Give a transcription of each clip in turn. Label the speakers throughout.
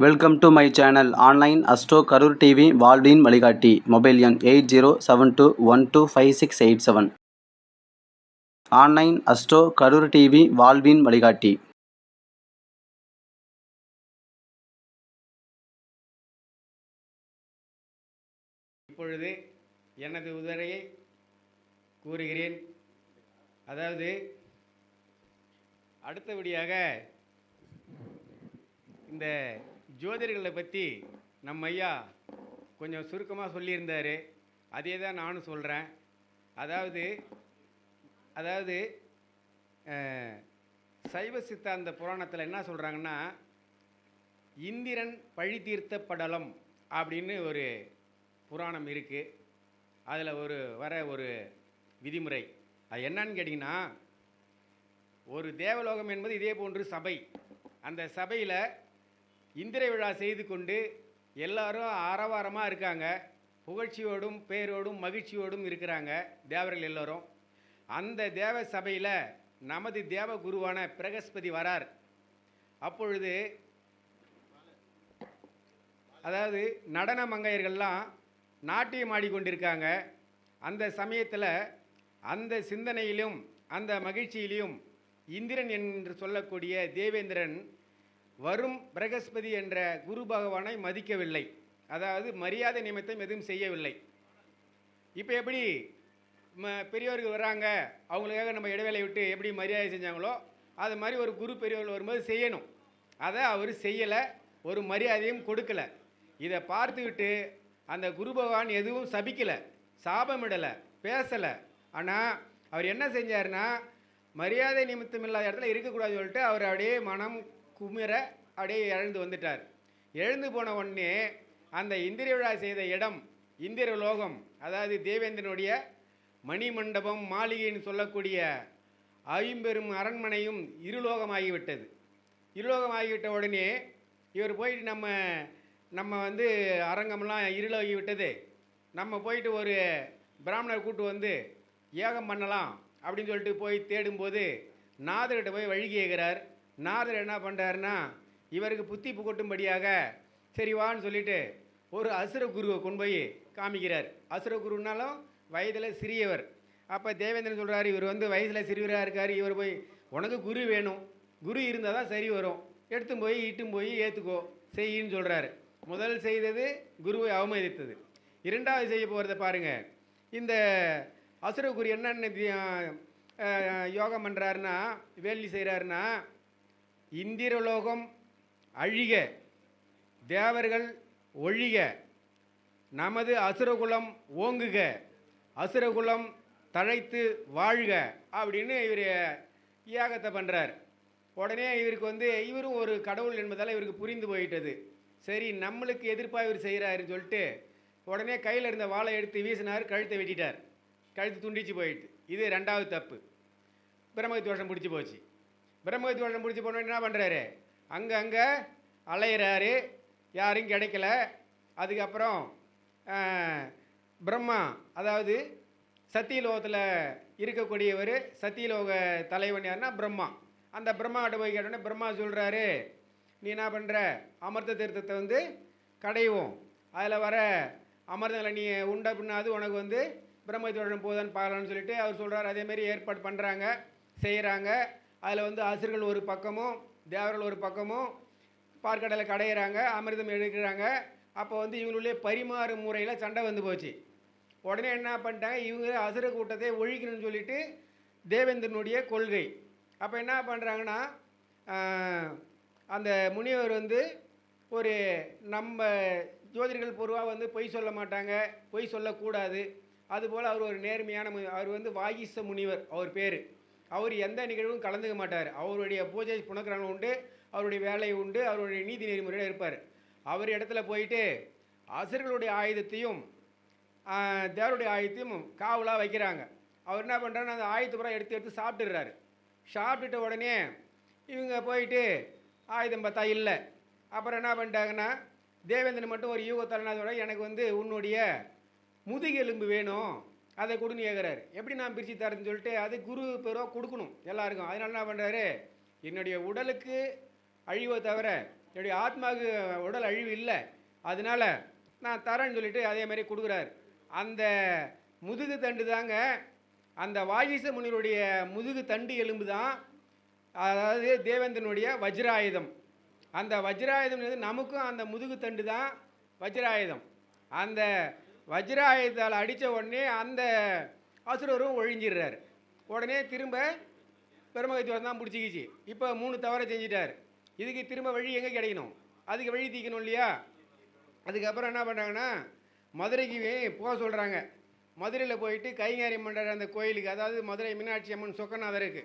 Speaker 1: Welcome to my channel online astro Karur TV வால்டின் வழிகாட்டி mobile எண் eight zero seven two one two five six eight seven online astro Karur TV வாழ்வின் வழிகாட்டி
Speaker 2: இப்பொழுது எனது உதரையை கூறுகிறேன். அதாவது அடுத்தபடியாக இந்த ஜோதிடர்களை பற்றி நம்ம ஐயா கொஞ்சம் சுருக்கமாக சொல்லியிருந்தார். அதே தான் நானும் சொல்கிறேன் அதாவது அதாவது சைவ சித்தாந்த புராணத்தில் என்ன சொல்கிறாங்கன்னா இந்திரன் பழி தீர்த்த படலம் அப்படின்னு ஒரு புராணம் இருக்குது அதில் ஒரு வர ஒரு விதிமுறை. அது என்னன்னு கேட்டிங்கன்னா ஒரு தேவலோகம் என்பது இதே போன்று சபை. அந்த சபையில் இந்திர விழா செய்து கொண்டு எல்லாரும் ஆரவாரமாக இருக்காங்க. புகழ்ச்சியோடும் பேரோடும் மகிழ்ச்சியோடும் இருக்கிறாங்க தேவர்கள் எல்லோரும். அந்த தேவ சபையில் நமது தேவ குருவான பிரகஸ்பதி வரார். அப்பொழுது அதாவது நடன மங்கையர்கள்லாம் நாட்டியம் ஆடிக்கொண்டிருக்காங்க. அந்த சமயத்தில் அந்த சிந்தனையிலும் அந்த மகிழ்ச்சியிலும் இந்திரன் என்று சொல்லக்கூடிய தேவேந்திரன் வரும் பிரகஸ்பதி என்ற குரு பகவானை மதிக்கவில்லை. அதாவது மரியாதை நிமித்தம் எதுவும் செய்யவில்லை. இப்போ எப்படி ம பெரியவர்கள் வராங்க அவங்களுக்காக நம்ம இடைவேளை விட்டு எப்படி மரியாதை செஞ்சாங்களோ அது மாதிரி ஒரு குரு பெரியவர்கள் வரும்போது செய்யணும். அதை அவர் செய்யலை ஒரு மரியாதையும் கொடுக்கல. இதை பார்த்துக்கிட்டு அந்த குரு பகவான் எதுவும் சபிக்கலை சாபமிடலை பேசலை. ஆனால் அவர் என்ன செஞ்சாருன்னா மரியாதை நிமித்தம் இல்லாத இடத்துல இருக்கக்கூடாது சொல்லிட்டு அவர் அப்படியே மனம் குமிர அப்படியே எழுந்து வந்துட்டார். எழுந்து போன உடனே அந்த இந்திர விழா செய்த இடம் இந்திர லோகம் அதாவது தேவேந்திரனுடைய மணிமண்டபம் மாளிகைன்னு சொல்லக்கூடிய ஐம்பெரும் அரண்மனையும் இருலோகமாகிவிட்டது. இருலோகமாகிவிட்ட உடனே இவர் போயிட்டு நம்ம நம்ம வந்து அரங்கம்லாம் இருளாகி விட்டது நம்ம போயிட்டு ஒரு பிராமணர் கூட்டு வந்து ஏகம் பண்ணலாம் அப்படின்னு சொல்லிட்டு போய் தேடும்போது நாதர்கிட்ட போய் வழி கேட்குறார். நாதர் என்ன பண்ணுறாருன்னா இவருக்கு புத்தி புகட்டும்படியாக சரி வான்னு சொல்லிட்டு ஒரு அசுர குருவை கொண்டு போய் காமிக்கிறார். அசுர குருனாலும் வயதில் சிறியவர். அப்போ தேவேந்திரன் சொல்கிறார் இவர் வந்து வயசில் சிறுவராக இருக்கார் இவர் போய் உனக்கு குரு வேணும். குரு இருந்தால் தான் சரி வரும். எடுத்து போய் இட்டும் போய் ஏற்றுக்கோ செய்யின்னு சொல்கிறாரு முதல் செய்தது குருவை அவமதித்தது. இரண்டாவது செய்ய போகிறத பாருங்கள் இந்த அசுர குரு என்னென்ன யோகம் பண்ணுறாருன்னா வேள்வி செய்கிறாருன்னா இந்திரலோகம் அழிக தேவர்கள் ஒழிக நமது அசுரகுலம் ஓங்குக அசுரகுலம் தழைத்து வாழ்க அப்படின்னு இவர் யாகத்தை பண்ணுறார் உடனே இவருக்கு வந்து இவரும் ஒரு கடவுள் என்பதால் இவருக்கு புரிந்து போயிட்டது. சரி நம்மளுக்கு எதிர்ப்பாக இவர் செய்கிறாருன்னு சொல்லிட்டு உடனே கையில் இருந்த வாளை எடுத்து வீசினார் கழுத்தை வெட்டிட்டார். கழுத்து துண்டிச்சு போயிட்டு இது ரெண்டாவது தப்பு. பிரம்ம தோஷம் பிடிச்சி போச்சு. பிரம்ம தோஷம் பிடிச்சி போன என்ன பண்ணுறாரு அங்கே அங்கே அலையிறாரு. யாரும் கிடைக்கல. அதுக்கப்புறம் பிரம்மா அதாவது சத்தியலோகத்தில் இருக்கக்கூடியவர் சத்தியலோக தலைவன் யாருன்னா பிரம்மா. அந்த பிரம்மாட்ட போய் கேட்டோன்னே பிரம்மா சொல்கிறாரு நீ என்ன பண்ணுற அமிர்த தீர்த்தத்தை வந்து கடைவோம். அதில் வர அமிர்தங்களை நீ உண்ட பின்னாது உனக்கு வந்து பிரம்ம போதான்னு பார்க்கலான்னு சொல்லிட்டு அவர் சொல்கிறார் அதேமாரி ஏற்பாடு பண்ணுறாங்க செய்கிறாங்க அதில் வந்து அசுர்கள் ஒரு பக்கமும் தேவர்கள் ஒரு பக்கமும் பார்க்கடலை கடையிறாங்க அமிர்தம் எடுக்கிறாங்க. அப்போ வந்து இவங்களுடைய பரிமாறு முறையில் சண்டை வந்து போச்சு. உடனே என்ன பண்ணிட்டாங்க? இவங்க அசுர கூட்டத்தை ஒழிக்கணும்னு சொல்லிட்டு தேவேந்திரனுடைய கொள்கை. அப்போ என்ன பண்ணுறாங்கன்னா அந்த முனிவர் வந்து ஒரு நம்ம ஜோதிடர்கள் பொருவாக வந்து பொய் சொல்ல மாட்டாங்க பொய் சொல்லக்கூடாது. அதுபோல் அவர் ஒரு நேர்மையான அவர் வந்து வாகிச முனிவர் அவர் பேர். அவர் எந்த நிகழ்வும் கலந்துக்க மாட்டார். அவருடைய பூஜை புனக்கிரமம் உண்டு அவருடைய வேலை உண்டு அவருடைய நீதி நெறிமுறையில் இருப்பார். அவர் இடத்துல போயிட்டு அசுர்களுடைய ஆயுதத்தையும் தேவருடைய ஆயுதத்தையும் காவலாக வைக்கிறாங்க. அவர் என்ன பண்ணுறாரு அந்த ஆயுதத்தை பூரா எடுத்து எடுத்து சாப்பிட்டுடுறாரு. சாப்பிட்டுட்ட உடனே இவங்க போயிட்டு ஆயுதம் பார்த்தா இல்லை. அப்புறம் என்ன பண்ணிட்டாங்கன்னா தேவேந்திரன் மட்டும் ஒரு யூக தலைநாதோட எனக்கு வந்து உன்னுடைய முதுகெலும்பு வேணும். அதை கொடுன்னு கேட்குறாரு எப்படி நான் பிரித்து தரேன்னு சொல்லிட்டு அது குரு பேரோ கொடுக்கணும். எல்லாருக்கும். அதனால என்ன பண்ணுறாரு என்னுடைய உடலுக்கு அழிவை தவிர என்னுடைய ஆத்மாவுக்கு உடல் அழிவு இல்லை. அதனால நான் தரேன்னு சொல்லிட்டு அதே மாதிரி கொடுக்குறாரு. அந்த முதுகு தண்டு தாங்க அந்த வாயிச முனிவருடைய முதுகு தண்டு எலும்பு தான் அதாவது தேவேந்திரனுடைய வஜ்ராயுதம். அந்த வஜ்ராயுதம் நமக்கும் அந்த முதுகு தண்டு தான் வஜ்ராயுதம். அந்த வஜ்ராயுதத்தால் அடித்த உடனே அந்த அசுரரும் ஒழிஞ்சிடுறாரு. உடனே திரும்ப பெருமகத்தியோர் தான் பிடிச்சிக்கிச்சு. இப்போ மூணு தவறை செஞ்சிட்டார். இதுக்கு திரும்ப வழி எங்கே கிடைக்கணும்? அதுக்கு வழி தீக்கணும் இல்லையா? அதுக்கப்புறம் என்ன பண்ணுறாங்கன்னா மதுரைக்கு போக சொல்கிறாங்க மதுரையில் போயிட்டு கைங்காரி மண்டர் அந்த கோயிலுக்கு அதாவது மதுரை மீனாட்சி அம்மன் சொக்கநாதருக்கு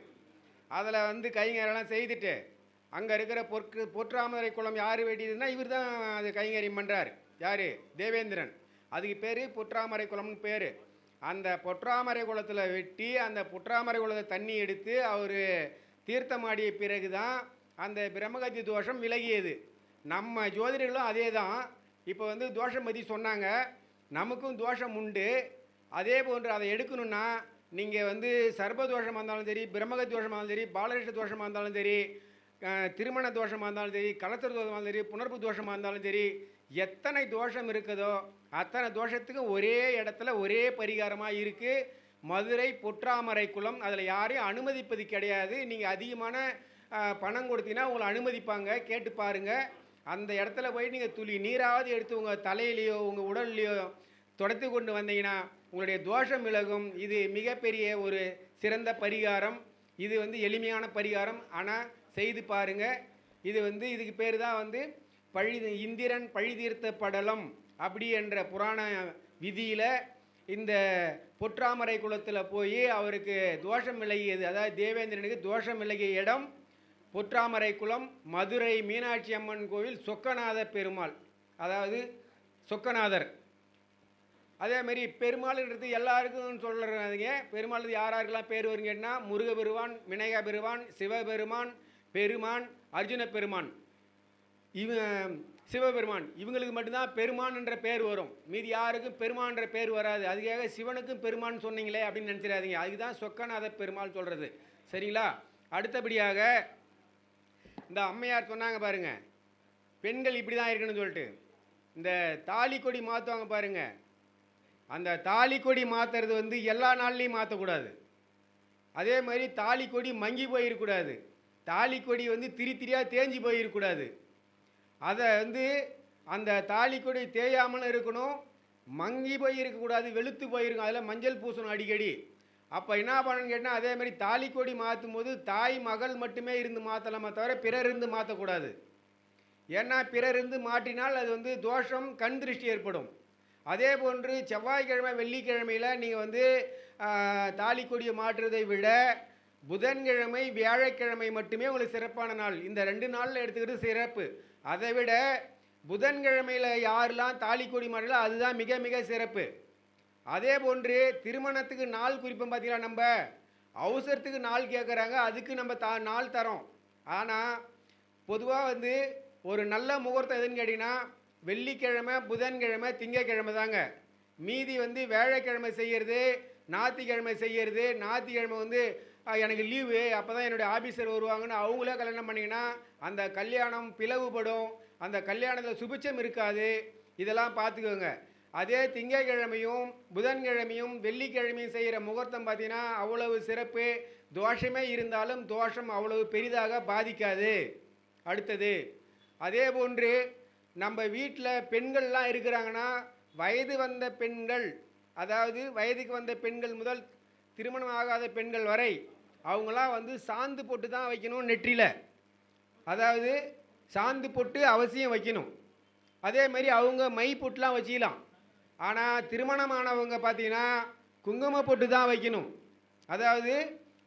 Speaker 2: அதில் வந்து கைங்காரெல்லாம் செய்துட்டு அங்கே இருக்கிற பொற்கு பொற்றாமரை குளம் யார் வெட்டியதுன்னா இவர் தான் அது கைங்கரியம் பண்ணுறார் யார்? தேவேந்திரன். அதுக்கு பேர் புற்றாமரை குளம்னு பேர். அந்த பொற்றாமரை குளத்தில் வெட்டி அந்த புற்றாமரை குளத்தை தண்ணி எடுத்து அவர் தீர்த்தமாடிய பிறகு தான் அந்த பிரம்மகத்தி தோஷம் விலகியது. நம்ம ஜோதிடர்களும் அதே தான் இப்போ வந்து தோஷம் பற்றி சொன்னாங்க நமக்கும் தோஷம் உண்டு. அதே போன்று அதை எடுக்கணும்னா நீங்கள் வந்து சர்ப தோஷமாக இருந்தாலும் சரி பிரம்மகத்தி தோஷமாக இருந்தாலும் சரி பாலகிருஷ்ண தோஷமாக இருந்தாலும் சரி திருமண தோஷமாக இருந்தாலும் சரி கலத்திர தோஷமாக இருந்தாலும் சரி புணர்ப்பு தோஷமாக இருந்தாலும் சரி எத்தனை தோஷம் இருக்குதோ அத்தனை தோஷத்துக்கும் ஒரே இடத்துல ஒரே பரிகாரமாக இருக்குது மதுரை பொற்றாமரை குளம் அதில் யாரையும் அனுமதிப்பது கிடையாது. நீங்கள் அதிகமான பணம் கொடுத்தீங்கன்னா உங்களை அனுமதிப்பாங்க. கேட்டு பாருங்கள் அந்த இடத்துல போய் நீங்கள் துளி நீராவது எடுத்து உங்கள் தலையிலையோ உங்கள் உடல்லையோ தொடத்து கொண்டு வந்தீங்கன்னா உங்களுடைய தோஷம் விலகும். இது மிகப்பெரிய ஒரு சிறந்த பரிகாரம். இது வந்து எளிமையான பரிகாரம். ஆனால் செய்து பாருங்க. இது வந்து இதுக்கு பேர் தான் வந்து பழி இந்திரன் பழி தீர்த்த படலம். அப்படி என்ற புராண விதியில் இந்த பொற்றாமரை குளத்தில் போய் அவருக்கு தோஷம் விலகியது. அதாவது தேவேந்திரனுக்கு தோஷம் விலகிய இடம் பொற்றாமரை குளம் மதுரை மீனாட்சி அம்மன் கோவில் சொக்கநாதர் பெருமாள். அதாவது சொக்கநாதர். அதே மாதிரி பெருமாள்ன்றது எல்லாருக்கும் சொல்கிறாதீங்க பெருமாள் யார் யாருக்கெல்லாம் பேர் வருங்க முருக முருகபெருமான் விநாயக பெருமான் சிவபெருமான் பெருமான் அர்ஜுன பெருமான் இவன் சிவபெருமான். இவங்களுக்கு மட்டும்தான் பெருமான் என்ற பேர் வரும். மீதி யாருக்கும் பெருமான்ற பேர் வராது. அதுக்காக சிவனுக்கும் பெருமான் சொன்னீங்களே அப்படின்னு நினச்சிடாதீங்க. அதுக்கு தான் சொக்கநாத பெருமாள் சொல்கிறது சரிங்களா? அடுத்தபடியாக இந்த அம்மையார் சொன்னாங்க பாருங்கள் பெண்கள் இப்படி தான் இருக்கணும்னு சொல்லிட்டு. இந்த தாலி கொடி மாற்றுவாங்க பாருங்கள் அந்த தாலி கொடி மாற்றுறது வந்து எல்லா நாள்லையும் மாற்றக்கூடாது அதே மாதிரி தாலி கொடி மங்கி போயிருக்கூடாது. தாலி கொடி வந்து திரி திரியாக தேஞ்சி போயிருக்கூடாது. அதை வந்து அந்த தாலி கொடி தேயாமலும் இருக்கணும். மங்கி போய் இருக்கக்கூடாது வெளுத்து போயிருக்கும் அதில் மஞ்சள் பூசணும் அடிக்கடி. அப்போ என்ன பண்ணணும்னு கேட்டால் அதே மாதிரி தாலி கொடி மாற்றும் போது தாய் மகள் மட்டுமே இருந்து மாற்றலாமே தவிர பிறர் இருந்து மாற்றக்கூடாது ஏன்னா பிறர் இருந்து மாற்றினால் அது வந்து தோஷம் கண் திருஷ்டி ஏற்படும். அதே போன்று செவ்வாய்க்கிழமை வெள்ளிக்கிழமையில் நீங்கள் வந்து தாலிக்கொடியை தாலி கொடியை மாற்றுறதை விட புதன்கிழமை வியாழக்கிழமை மட்டுமே உங்களுக்கு சிறப்பான நாள். இந்த ரெண்டு நாளில் எடுத்துக்கிறது சிறப்பு. அதை விட புதன்கிழமையில் யாரெல்லாம் தாலி கொடி மாடலோ அதுதான் மிக மிக சிறப்பு. அதே போன்று திருமணத்துக்கு நாள் குறிப்போம் பார்த்தீங்களா நம்ம? அவசரத்துக்கு நாள் கேட்குறாங்க அதுக்கு நம்ம தா நாள் தரோம். ஆனால் பொதுவாக வந்து ஒரு நல்ல முகூர்த்தம் எதுன்னு கேட்டிங்கன்னா வெள்ளிக்கிழமை புதன்கிழமை திங்கக்கிழமை தாங்க. மீதி வந்து வேலைக்கிழமை செய்கிறது ஞாயிற்றுக்கிழமை செய்கிறது ஞாத்திக்கிழமை வந்து எனக்கு லீவு. அப்போ தான் என்னுடைய ஆஃபீஸர் வருவாங்கன்னு அவங்களே கல்யாணம் பண்ணிங்கன்னா அந்த கல்யாணம் பிளவுபடும். அந்த கல்யாணத்தில் சுபிச்சம் இருக்காது. இதெல்லாம் பார்த்துக்கோங்க அதே திங்கட்கிழமையும் புதன்கிழமையும் வெள்ளிக்கிழமையும் செய்கிற முகூர்த்தம் பார்த்தீங்கன்னா அவ்வளவு சிறப்பு. தோஷமே இருந்தாலும் தோஷம் அவ்வளவு பெரிதாக பாதிக்காது. அடுத்தது அதே போன்று நம்ம வீட்டில் பெண்கள்லாம் இருக்கிறாங்கன்னா வயது வந்த பெண்கள் அதாவது வயதுக்கு வந்த பெண்கள் முதல் திருமணம் ஆகாத பெண்கள் வரை அவங்களாம் வந்து சாந்து போட்டு தான் வைக்கணும் நெற்றியில். அதாவது சாந்து பொட்டு அவசியம் வைக்கணும். அதே மாதிரி அவங்க மை பொட்டுலாம் வச்சிக்கலாம். ஆனால் திருமணமானவங்க பார்த்தீங்கன்னா குங்கும பொட்டு தான் வைக்கணும். அதாவது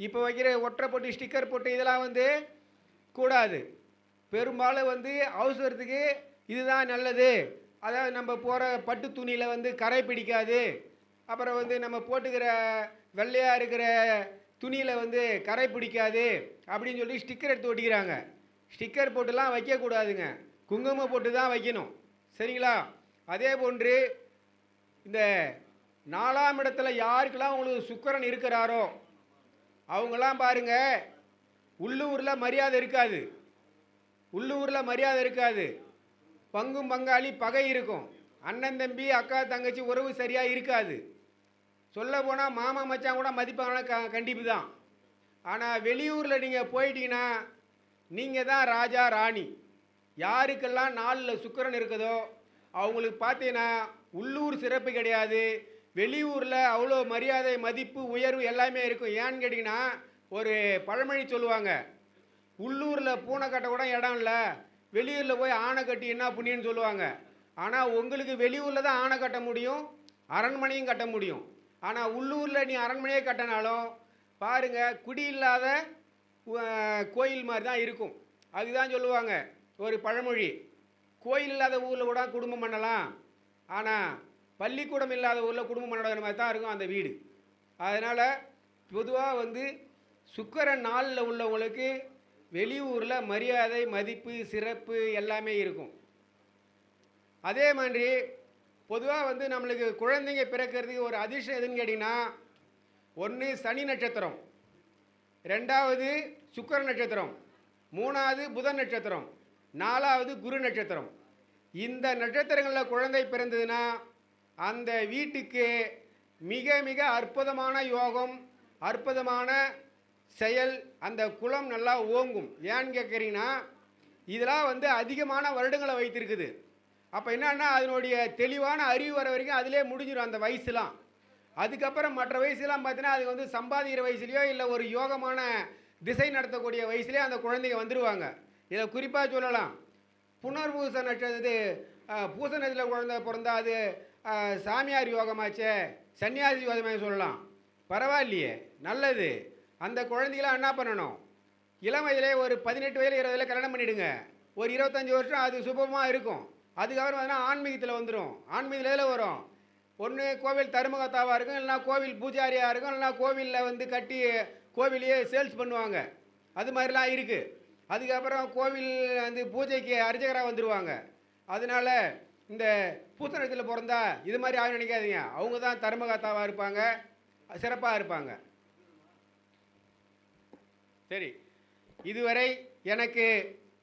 Speaker 2: இப்போ வைக்கிற ஒற்றை பொட்டு ஸ்டிக்கர் பொட்டு இதெல்லாம் வந்து கூடாது. பெரும்பாலும் வந்து அவசரத்துக்கு இதுதான் நல்லது. அதாவது நம்ம போகிற பட்டு துணியில் வந்து கரை பிடிக்காது. அப்புறம் வந்து நம்ம போட்டுக்கிற வெள்ளையாக இருக்கிற துணியில் வந்து கரை பிடிக்காது அப்படின்னு சொல்லி ஸ்டிக்கர் எடுத்து ஒட்டிக்கிறாங்க. ஸ்டிக்கர் போட்டுலாம் வைக்கக்கூடாதுங்க. குங்குமம் போட்டு தான் வைக்கணும். சரிங்களா? அதே போன்று இந்த நாலாம் இடத்துல யாருக்கெல்லாம் உங்களுக்கு சுக்கரன் இருக்கிறாரோ அவங்கெல்லாம் பாருங்கள் உள்ளூரில் மரியாதை இருக்காது. உள்ளூரில் மரியாதை இருக்காது. பங்கும் பங்காளி பகை இருக்கும். அண்ணன் தம்பி அக்கா தங்கச்சி உறவு சரியாக இருக்காது. சொல்ல போனால் மாமா மச்சான் கூட மதிப்பாங்கன்னா க கண்டிப்பு தான் ஆனால் வெளியூரில் நீங்கள் போயிட்டீங்கன்னா நீங்கள் தான் ராஜா ராணி. யாருக்கெல்லாம் நாளில் சுக்கிரன் இருக்குதோ அவங்களுக்கு பார்த்தீங்கன்னா உள்ளூர் சிறப்பு கிடையாது. வெளியூரில் அவ்வளோ மரியாதை மதிப்பு உயர்வு எல்லாமே இருக்கும். ஏன்னு கேட்டிங்கன்னா ஒரு பழமொழி சொல்லுவாங்க. உள்ளூரில் பூனை கட்ட கூட இடம் இல்லை. வெளியூரில் போய் ஆணை கட்டி என்ன புண்ணியன்னு சொல்லுவாங்க. ஆனால் உங்களுக்கு வெளியூரில் தான் ஆணை கட்ட முடியும் அரண்மனையும் கட்ட முடியும். ஆனால் உள்ளூரில் நீ அரண்மனையே கட்டினாலும் பாருங்க குடி இல்லாத கோயில் மாதிரி தான் இருக்கும். அதுதான் சொல்லுவாங்க ஒரு பழமொழி. கோயில் இல்லாத ஊரில் கூட குடும்பம் பண்ணலாம். ஆனால் பள்ளிக்கூடம் இல்லாத ஊரில் குடும்பம் பண்ணுற மாதிரி தான் இருக்கும் அந்த வீடு. அதனால் பொதுவாக வந்து சுக்கர நாளில் உள்ளவங்களுக்கு வெளியூரில் மரியாதை மதிப்பு சிறப்பு எல்லாமே இருக்கும். அதே மாதிரி பொதுவாக வந்து நம்மளுக்கு குழந்தைங்க பிறக்கிறதுக்கு ஒரு அதிர்ஷ்டம் எதுன்னு கேட்டிங்கன்னா ஒன்று சனி நட்சத்திரம். ரெண்டாவது சுக்கர நட்சத்திரம். மூணாவது புதன் நட்சத்திரம். நாலாவது குரு நட்சத்திரம். இந்த நட்சத்திரங்களில் குழந்தை பிறந்ததுன்னா அந்த வீட்டுக்கு மிக மிக அற்புதமான யோகம் அற்புதமான செயல் அந்த குலம் நல்லா ஓங்கும். ஏன்னு கேட்குறீங்கன்னா இதெல்லாம் வந்து அதிகமான வருடங்களை வைத்திருக்குது. அப்போ என்னன்னா அதனுடைய தெளிவான அறிவு வர வரைக்கும் அதிலே முடிஞ்சிடும் அந்த வயசுலாம். அதுக்கப்புறம் மற்ற வயசுலாம் பார்த்தீங்கன்னா அது வந்து சம்பாதிக்கிற வயசுலையோ இல்லை ஒரு யோகமான திசை நடத்தக்கூடிய வயசுலேயே அந்த குழந்தைங்க வந்துடுவாங்க இதை குறிப்பாக சொல்லலாம். புனர்பூச நட்சத்திரது பூச நட்சத்திர குழந்தை பிறந்தா அது சாமியார் யோகமாச்சே சன்னியாசி யோகமாக சொல்லலாம். பரவாயில்லையே நல்லது. அந்த குழந்தைகளாம் என்ன பண்ணணும்? இளம் வயதிலே ஒரு பதினெட்டு வயதில் இருபது வயதில் கல்யாணம் பண்ணிவிடுங்க ஒரு இருபத்தஞ்சி வருஷம் அது சுபமாக இருக்கும். அதுக்கப்புறம் பார்த்தீங்கன்னா ஆன்மீகத்தில் வந்துடும் ஆன்மீகத்தில் எதில் வரும்? ஒன்று கோவில் தருமகத்தாவாக இருக்கும் இல்லைனா கோவில் பூஜாரியாக இருக்கும் இல்லைனா கோவிலில் வந்து கட்டி கோவிலையே சேல்ஸ் பண்ணுவாங்க. அது மாதிரிலாம் இருக்குது அதுக்கப்புறம் கோவில் வந்து பூஜைக்கு அர்ச்சகராக வந்துடுவாங்க அதனால இந்த பூசணத்தில் பிறந்தா இது மாதிரி ஆகும் நினைக்காதீங்க. அவங்க தான் தர்மகத்தாவாக இருப்பாங்க சிறப்பாக இருப்பாங்க. சரி. இதுவரை எனக்கு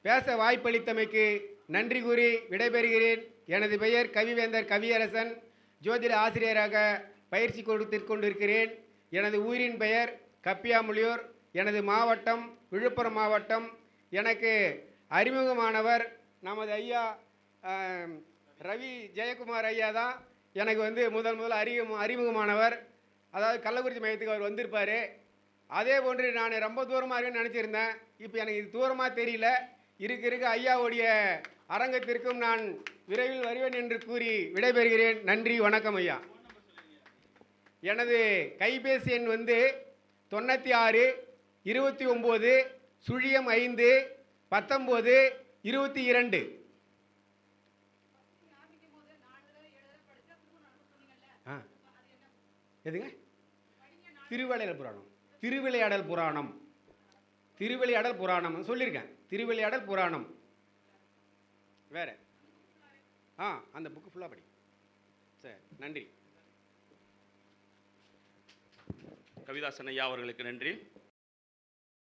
Speaker 2: பேச வாய்ப்பளித்தமைக்கு நன்றி கூறி விடைபெறுகிறேன். எனது பெயர் கவிவேந்தர் கவியரசன். ஜோதிட ஆசிரியராக பயிற்சி கொடுத்து கொண்டிருக்கிறேன். எனது ஊரின் பெயர் கப்பியாமுலியூர் எனது மாவட்டம் விழுப்புரம் மாவட்டம். எனக்கு அறிமுகமானவர் நமது ஐயா ரவி ஜெயக்குமார் ஐயா தான். எனக்கு வந்து முதல் முதல் அறிமுக அறிமுகமானவர். அதாவது கள்ளக்குறிச்சி மையத்துக்கு அவர் வந்திருப்பார். அதே போன்று நான் ரொம்ப தூரமாக இருக்குன்னு நினச்சிருந்தேன். இப்போ எனக்கு இது தூரமாக தெரியல. இருக்க இருக்க ஐயாவுடைய அரங்கத்திற்கும் நான் விரைவில் வருவேன் என்று கூறி விடைபெறுகிறேன். நன்றி வணக்கம் ஐயா. எனது கைபேசி எண் வந்து தொண்ணூற்றி ஆறு இருபத்தி ஒம்பது சுழியம் ஐந்து பத்தொம்போது இருபத்தி இரண்டு. ஆ. எதுங்க? திருவிளையாடல் புராணம். திருவிளையாடல் புராணம். திருவிளையாடல் புராணம் சொல்லியிருக்கேன். திருவிளையாடல் புராணம். வேறு? ஆ அந்த புக்கு ஃபுல்லாக படி. சரி நன்றி.
Speaker 3: கவிதாசன் ஐயா அவர்களுக்கு நன்றி.